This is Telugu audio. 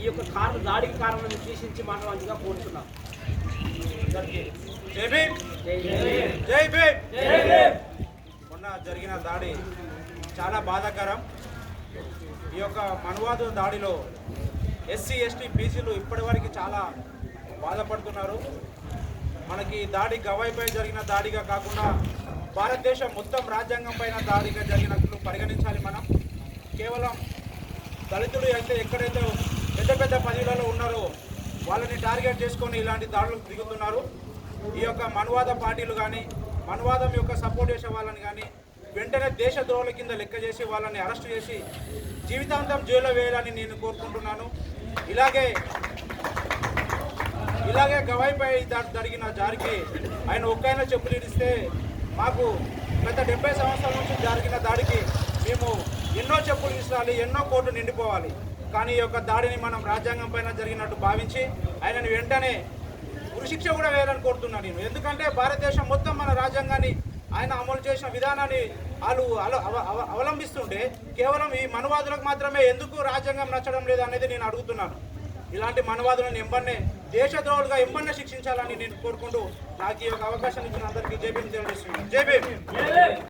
ఈ యొక్క కారణం దాడికి కారణం విశ్లేషించి మాట్లాడాల్సిందిగా కోరుతున్నాం అందరికీ. జై భీమ్. జై భీమ్. జై భీమ్. మొన్న జరిగిన దాడి చాలా బాధాకరం. ఈ యొక్క మనువాదు దాడిలో ఎస్సీ ఎస్టీ బీసీలు ఇప్పటివరకు చాలా బాధపడుతున్నారు. మనకి ఈ దాడి గవాయిపై జరిగిన దాడిగా కాకుండా భారతదేశం మొత్తం రాజ్యాంగం పైన దాడిగా జరిగినట్లు పరిగణించాలి మనం. కేవలం దళితుడు అయితే ఎక్కడైతే పెద్ద పెద్ద పదవులలో ఉన్నారో. వాళ్ళని టార్గెట్ చేసుకొని ఇలాంటి దాడులకు దిగుతున్నారు. ఈ యొక్క మనువాద పార్టీలు కానీ మనువాదం యొక్క సపోర్ట్ చేసే వాళ్ళని కానీ వెంటనే దేశ ద్రోహుల కింద లెక్క చేసి వాళ్ళని అరెస్ట్ చేసి జీవితాంతం జైల్లో వేయాలని నేను కోరుకుంటున్నాను. ఇలాగే ఇలాగే గవాయిపై జరిగిన జారికి ఆయన ఒక్కైనా చెప్పులు ఇడిస్తే మాకు గత డెబ్బై సంవత్సరాల నుంచి జరిగిన దాడికి మేము ఎన్నో చెప్పులు ఇస్తాలి ఎన్నో కోట్లు నిండిపోవాలి. కానీ ఈ యొక్క దాడిని మనం రాజ్యాంగం పైన జరిగినట్టు భావించి ఆయనని వెంటనే ఉరిశిక్ష కూడా వేయాలని కోరుతున్నాను నేను. ఎందుకంటే భారతదేశం మొత్తం మన రాజ్యాంగాన్ని ఆయన అమలు చేసిన విధానాన్ని వాళ్ళు అల- అవ- అవ- అవలంబిస్తుంటే కేవలం ఈ మనువాదులకు మాత్రమే ఎందుకు రాజ్యాంగం నచ్చడం లేదు అనేది నేను అడుగుతున్నాను. ఇలాంటి మనవాదులను ఎంబన్నే దేశద్రోహులుగా ఎంబన్నే శిక్షించాలని నేను కోరుకుంటూ నాకు ఈ యొక్క అవకాశం ఇచ్చిన అందరికీ జై తెలియజేస్తున్నాను. జేబీ